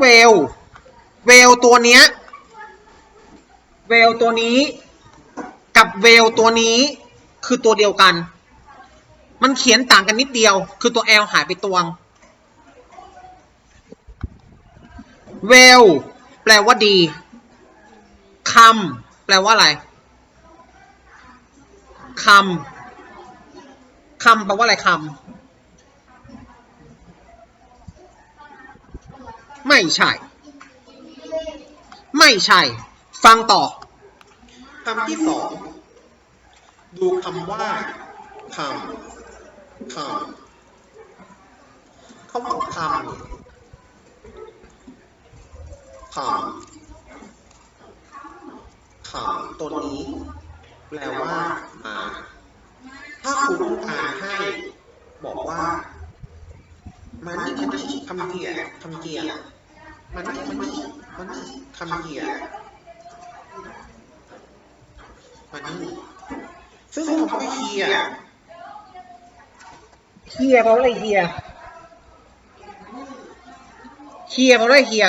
เวล เวลตัวเนี้ย เวลตัวนี้ กับเวลตัวนี้คือตัวเดียวกัน มันเขียนต่างกันนิดเดียว คือตัว L หายไปตัวงเวลแปลว่าดีคำแปลว่าอะไรคำคำแปลว่าอะไรคำ ไม่ใช่ ไม่ใช่ ฟังต่อคำที่สอง ดูคำว่าคำคำคำว่าคำคำคำตัวนี้ แปลว่ามาถ้าครูต้องการให้ บอกว่ามานี่มานี่คำเกียร์คำเกียร์ มานี่มานี่มานี่คำเกียร์มานี่ซึ่งคำว่าเฮียเฮียแปลว่าอะไรเฮียเฮียแปลว่าอะไรเฮีย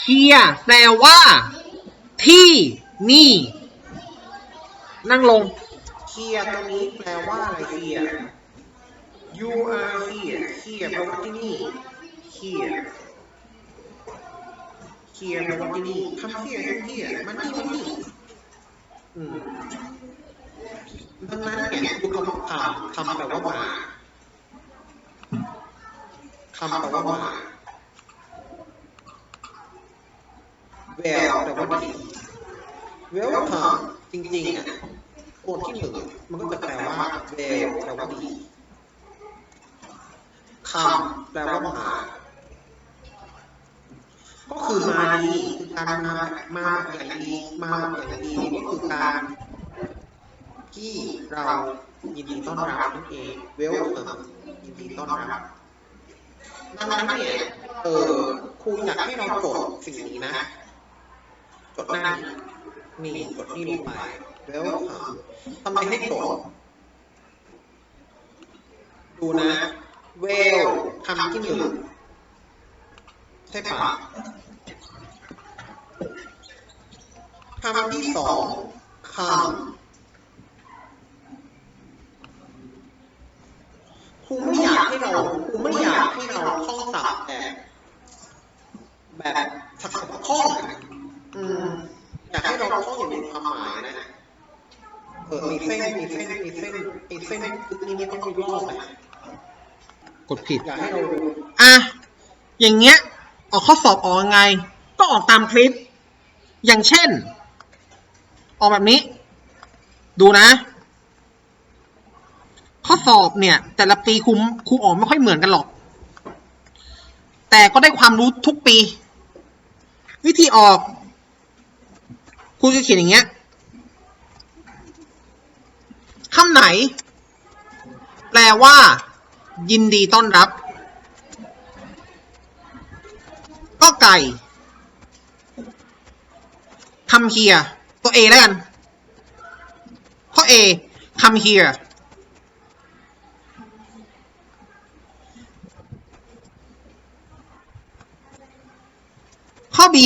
เฮียแปลว่า ที่นี่ นั่งลงเฮียตรงนี้แปลว่าอะไรเฮีย you are here here แปลว่าที่นี่ here here แปลว่าที่นี่ come here come here มานี่มานี่อืมดังนั้นเนี่ยดูคำคำคำแปลว่ามาคำแปลว่ามา well แปลว่าดี welcome จริงๆอะตัวที่หนึ่งมันก็จะแปลว่า well แปลว่าดีคำแปลว่ามา ก็คือมาดีคือการมามาอย่างดีมาอย่างดีนี่ก็คือการที่เรายินดีต้อนรับนั่นเอง welcome ยินดีต้อนรับดังนั้นเนี่ยเออครูอยากให้เราจดสิ่งนี้นะ จดหน้านี่จดนี่ลงไป welcome ทำไมให้จดดูนะ well คำที่หนึ่ง ใช่ปะคำที่สองคำครูไม่อยากให้เราครูไม่อยากให้เราท่องศัพท์แบบแบบสักท่องอะอืมอยากให้เราท่องอย่างมีความหมายนะเออมีเส้นมีเส้นมีเส้นไอ้เส้นกนี้ไม่ต้องมีรอบนะกดผิดอยากให้เราอะอย่างเงี้ย ออกข้อสอบออกยังไง ก็ออกตามคลิป อย่างเช่น ออกแบบนี้ ดูนะ ข้อสอบเนี่ย แต่ละปีครูครูออกไม่ค่อยเหมือนกันหรอก แต่ก็ได้ความรู้ทุกปี วิธีออกครูจะเขียนอย่างเงี้ยคำไหน แปลว่า ยินดีต้อนรับ ก็ไก่ come here ตัว A แล้วกัน ข้อ A come here ข้อ B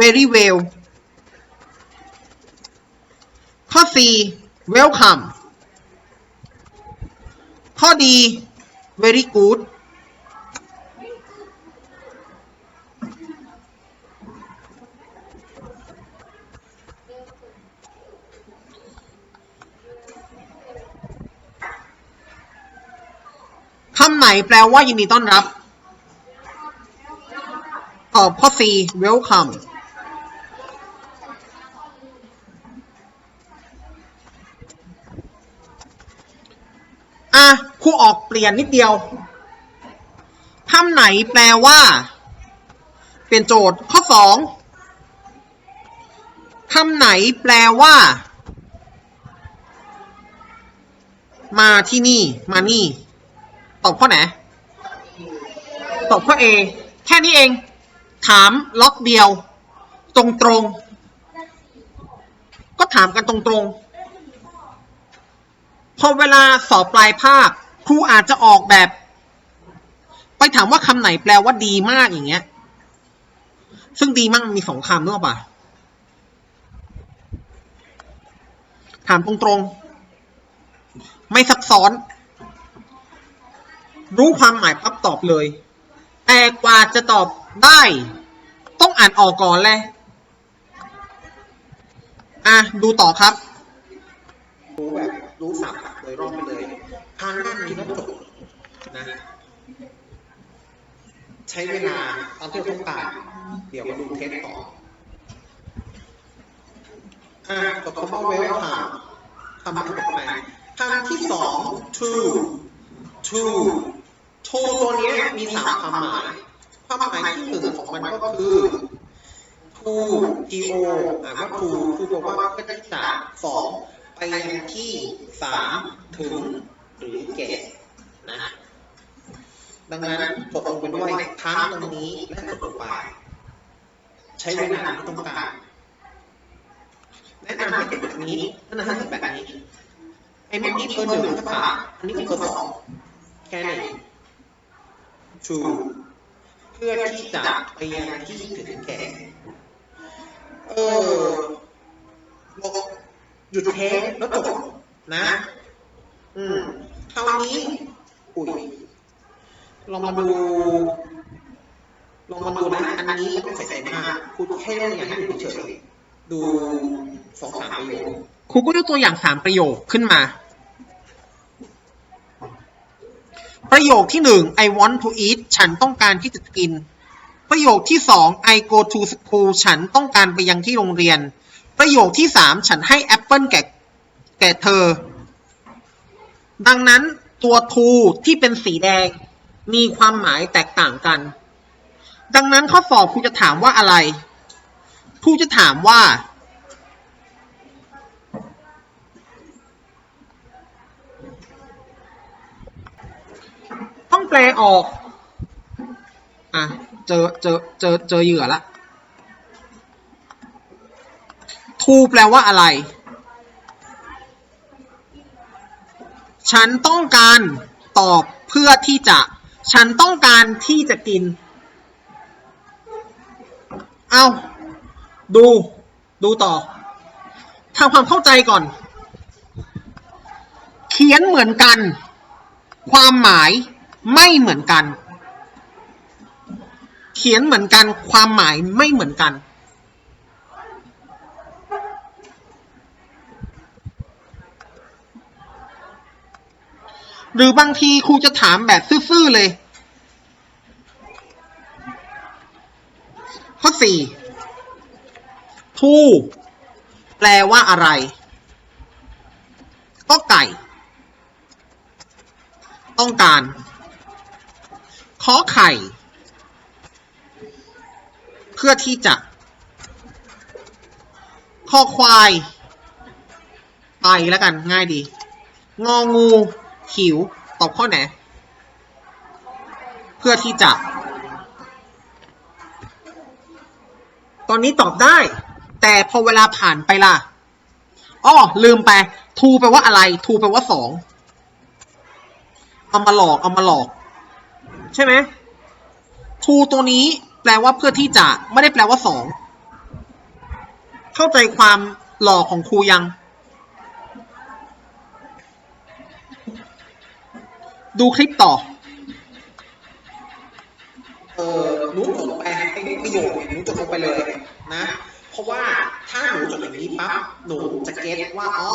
very well ข้อ C welcome ข้อดี very good ำไหนแปลว่ายินดีต้อนรับ ตอบข้อ C welcome อะครูออกเปลี่ยนนิดเดียวคำไหนแปลว่า เปลี่ยนโจทย์ข้อสองคำไหนแปลว่า มาที่นี่ มานี่ ตอบข้อไหน ตอบข้อ A แค่นี้เอง ถามล็อกเดียว ตรงตรงๆก็ถามกันตรงตรงๆพอเวลาสอบปลายภาคครูอาจจะออกแบบ ไปถามว่าคำไหนแปลว่าดีมากอย่างเงี้ย ซึ่งดีมากมันมีสองคำนึกออกปะถามตรงๆ ไม่ซับซ้อน รู้ความหมายปั๊บตอบเลย แต่กว่าจะตอบได้ ต้องอ่านออกก่อนเลยอะ ดูต่อครับ รู้แบบรู้สับโดยรอบไปเลยทางด้านนี้แล้วจบนะ ใช้เวลาตอนที่เราต้องการ เดี๋ยวมาดูเทสต่อ อะจบคำว่าเวลค่ะคำที่ต่อไปคำที่สอง two two to to to ตัวนี้มีสามความหมาย ความหมายที่หนึ่งของมันก็คือ to to อ่านว่า to to แปลว่าเพื่อที่จะสองไปยังที่สามถึงหรือแก่นะดังนั้นจดลงไปด้วยทั้งตรงนี้และจดลงไป ใช้เวลาที่ต้องการแนะนำให้เก็บแบบนี้แนะนำให้เก็บแบบนี้ไอ้เมื่อกี้เบอร์หนึ่งก็ผ่านอันนี้คือเบอร์สองแค่นี้ to เพื่อที่จะไปยังที่ถึงแก่ เออหยุดเทปแล้วจบนะ อืมคราวนี้ อุ้ยลองมาดูลองมาดูนะ อันนี้ไม่ต้องใส่ใจมากคุณแค่อย่างให้ดูเฉยดูสองสามประโยคครูก็ยกตัวอย่างสามประโยคขึ้นมา ประโยคที่หนึ่ง I want to eat ฉันต้องการที่จะกิน ประโยคที่สอง I go to school ฉันต้องการไปยังที่โรงเรียน ประโยคที่สามฉันให้แอปเปิลแก่แก่เธอ ดังนั้นตัว to ที่เป็นสีแดง มีความหมายแตกต่างกัน ดังนั้นข้อสอบครูจะถามว่าอะไรครูจะถามว่า ต้อง แปลออก อะ เจอ เจอ เจอ เจอเหยื่อละ ทูแปลว่าอะไร ฉันต้องการตอบเพื่อที่จะ ฉันต้องการที่จะกิน เอาดู ดูต่อทำความเข้าใจก่อน เขียนเหมือนกัน ความหมาย ไม่เหมือนกัน เขียนเหมือนกันความหมายไม่เหมือนกัน หรือบางทีครูจะถามแบบซื่อๆเลย ข้อสี่ทูแปลว่าอะไรก็ไก่ ต้องการ ขอไข่ เพื่อที่จะคอควาย ไปแล้วกันง่ายดี งองูหิว ตอบข้อไหน เพื่อที่จะ ตอนนี้ตอบได้ แต่พอเวลาผ่านไปล่ะอ้อลืมไป ทูแปลว่าอะไร ทูแปลว่าสอง เอามาหลอก เอามาหลอก ใช่ไหมทูตัวนี้แปลว่าเพื่อที่จะไม่ได้แปลว่าสอง เข้าใจความหลอกของครูยัง ดูคลิปต่อ เออหนูจดไปไอ้ประโยคหนูจดลงไปเลยนะ เพราะว่าถ้าหนูจดอย่างนี้ปั๊บหนูจะเก็ตว่า อ๋อ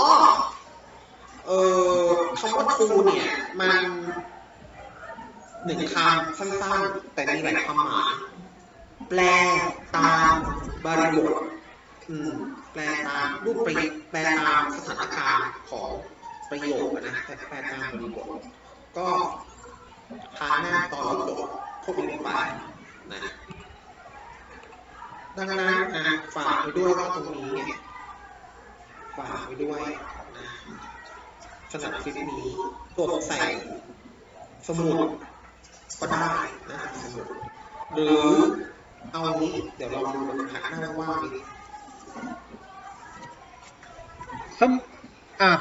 เออคำว่าทูเนี่ย มัน หนึ่งคำสั้นๆ แต่มีหลายความหมาย แปลตามบริบทแปลตามรูปประโยคแปลตามสถานการณ์ของประโยคนะแต่แปลตามบริบทก็ทาหน้าตอนจบพวกนี้ไปนะดังนั้นอะฝากไปด้วยว่าตรงนี้เนี่ยฝากไปด้วยนะสำหรับคลิปนี้ตัวใส่สมุด ก็ได้นะครับสนุดหรือเอานี้เดี๋ยวเราดูบรรยาหน้าว่าคำอะ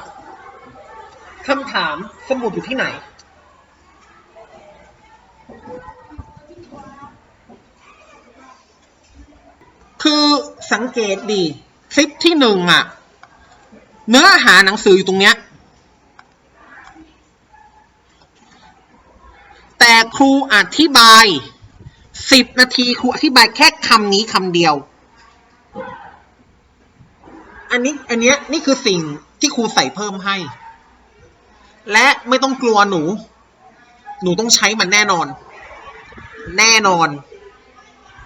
คำถามสมุดอยู่ที่ไหน คือสังเกตดี คลิปที่หนึ่งอะ เนื้อหาหนังสืออยู่ตรงเนี้ย ครูอธิบายสิบนาทีครูอธิบายแค่คำนี้คำเดียว อันนี้อันเนี้ยนี่คือสิ่งที่ครูใส่เพิ่มให้ และไม่ต้องกลัวหนู หนูต้องใช้มันแน่นอน แน่นอน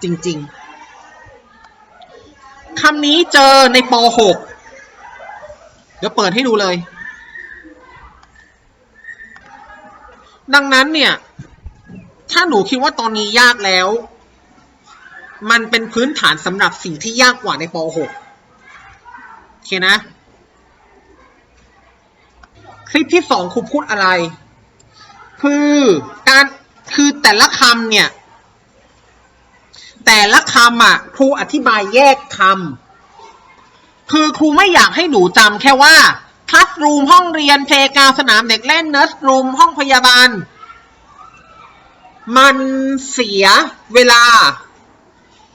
จริง ๆคำนี้เจอในป .6 เดี๋ยวเปิดให้ดูเลย ดังนั้นเนี่ย ถ้าหนูคิดว่าตอนนี้ยากแล้ว มันเป็นพื้นฐานสำหรับสิ่งที่ยากกว่าในป .6 โอเคนะ คลิปที่สองครูพูดอะไร คือการคือแต่ละคำเนี่ย แต่ละคำอะครูอธิบายแยกคำคือครูไม่อยากให้หนูจำแค่ว่าคลาสรูมห้องเรียนเพลกาสนามเด็กเล่นเนิร์สรูมห้องพยาบาล มันเสียเวลา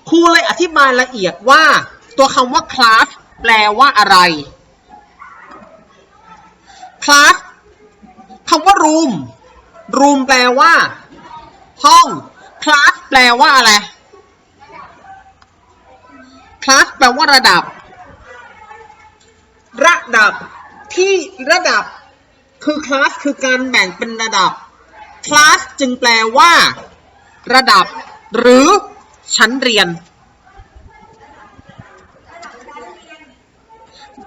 ครูเลยอธิบายละเอียดว่า ตัวคำว่าคลาสแปลว่าอะไรคลาสคำว่า room room แปลว่า ห้องคลาสแปลว่าอะไรคลาสแปลว่าระดับ ระดับที่ระดับคือคลาสคือการแบ่งเป็นระดับ คลาสจึงแปลว่า ระดับ หรือ ชั้นเรียน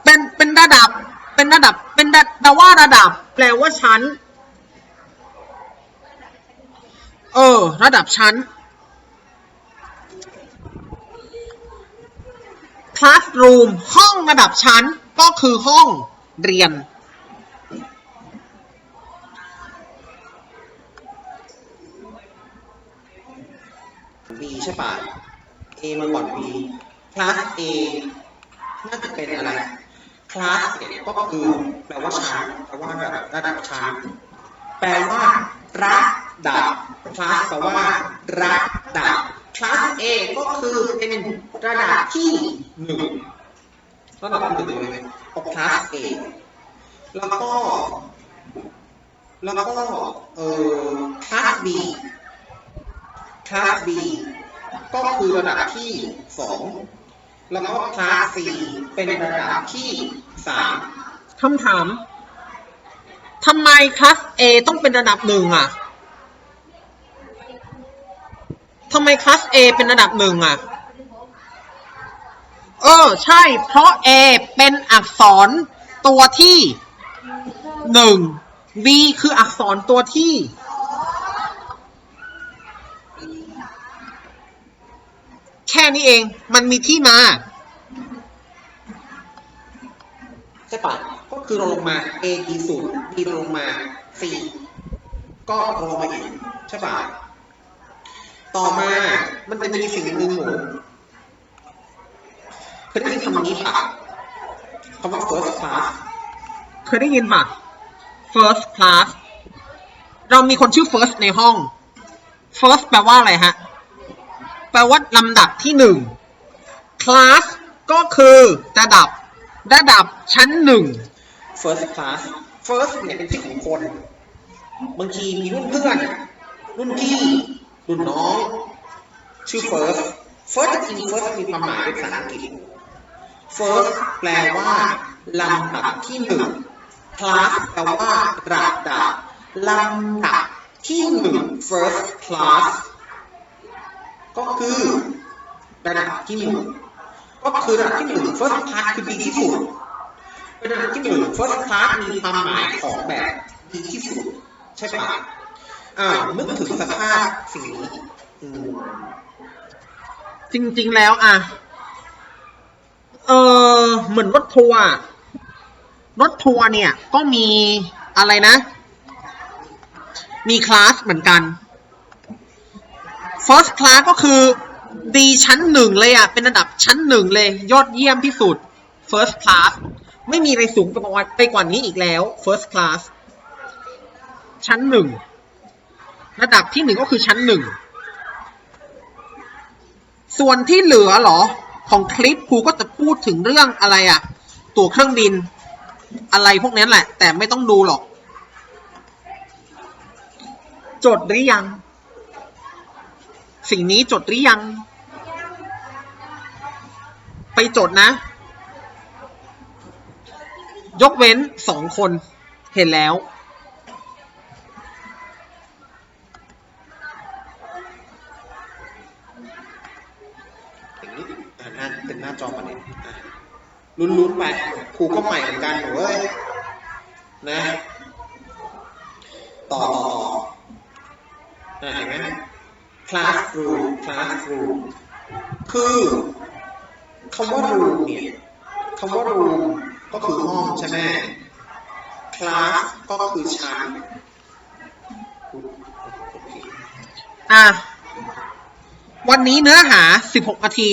เป็นเป็นระดับ เป็นระดับ เป็นระแปลว่าระดับ แปลว่าชั้น เออ ระดับชั้น classroom ห้องระดับชั้นก็คือห้องเรียน B ใช่ปะ A มาก่อน B คลาส A น่าจะเป็นอะไรคลาสเนี่ยก็คือแปลว่าชั้นแปลว่าระดับระดับชั้นแปลว่าระดับคลาสแปลว่าระดับคลาส A ก็คือเป็นระดับที่หนึ่งระดับที่หนึ่งเลยของคลาส A แล้วก็ แล้วก็เอ่อคลาส B คลาส B ก็คือระดับที่สองแล้วก็คลาส C เป็นระดับที่สามคำถามทำไมคลาส A ต้องเป็นระดับหนึ่งอะทำไมคลาส A เป็นระดับหนึ่งอะ เออ ใช่ เพราะ A เป็นอักษรตัวที่หนึ่ง B คืออักษรตัวที่ แค่นี้เอง มันมีที่มา ใช่ปะก็คือเราลงมา A ดีสุด B ลงมา C ก็ลงมาอีกใช่ปะต่อมามันจะมีสิ่งหนึ่งหนูเคยได้ยินคำนี้ปะคำว่า first class เคยได้ยินป่ะ first class เรามีคนชื่อ first ในห้อง first แปลว่าอะไรฮะ แปลว่าลำดับที่หนึ่ง class ก็คือระดับระดับชั้นหนึ่ง first class first เนี่ยเป็นชื่อของคน บางทีมีรุ่นเพื่อน รุ่นพี่ รุ่นน้อง ชื่อ first first จริง first มีความหมายเป็นภาษาอังกฤษ first แปลว่าลำดับที่หนึ่ง class แปลว่าระดับลำดับที่หนึ่ง first class ก็คือระดับที่หนึ่งก็คือระดับที่หนึ่ง first class คือดีที่สุดระดับที่หนึ่ง first class มีความหมายของแบบดีที่สุด ใช่ปะอ่าวนึกถึงสภาพสิ่งนี้จริง ๆ แล้วอะ เออเหมือนรถทัวร์รถทัวร์เนี่ย ก็มีอะไรนะ มีคลาสเหมือนกัน first class ก็คือดีชั้นหนึ่งเลยอะ เป็นระดับชั้นหนึ่งเลย ยอดเยี่ยมที่สุด first class ไม่มีอะไรสูงไปกว่าไปกว่านี้อีกแล้ว first class ชั้นหนึ่งระดับที่หนึ่งก็คือชั้นหนึ่งส่วนที่เหลือหรอ ของคลิปครูก็จะพูดถึงเรื่องอะไรอะตั๋วเครื่องบิน อะไรพวกนั้นแหละ แต่ไม่ต้องดูหรอก จดหรือยัง สิ่งนี้จดหรือยัง ไปจดนะ ยกเว้นสองคนเห็นแล้ว อย่างนี้อ่าหน้าเป็นหน้าจอมาเนี่ยอะลุ้นๆไปครูก็ใหม่เหมือนกันเว้ยนะ ต่อต่อต่ออะเห็นไหม classroom classroom คือคำว่า room เนี่ยคำว่า room ก็คือห้องใช่ไหม class ก็คือชั้นอะวันนี้เนื้อหา 16 นาที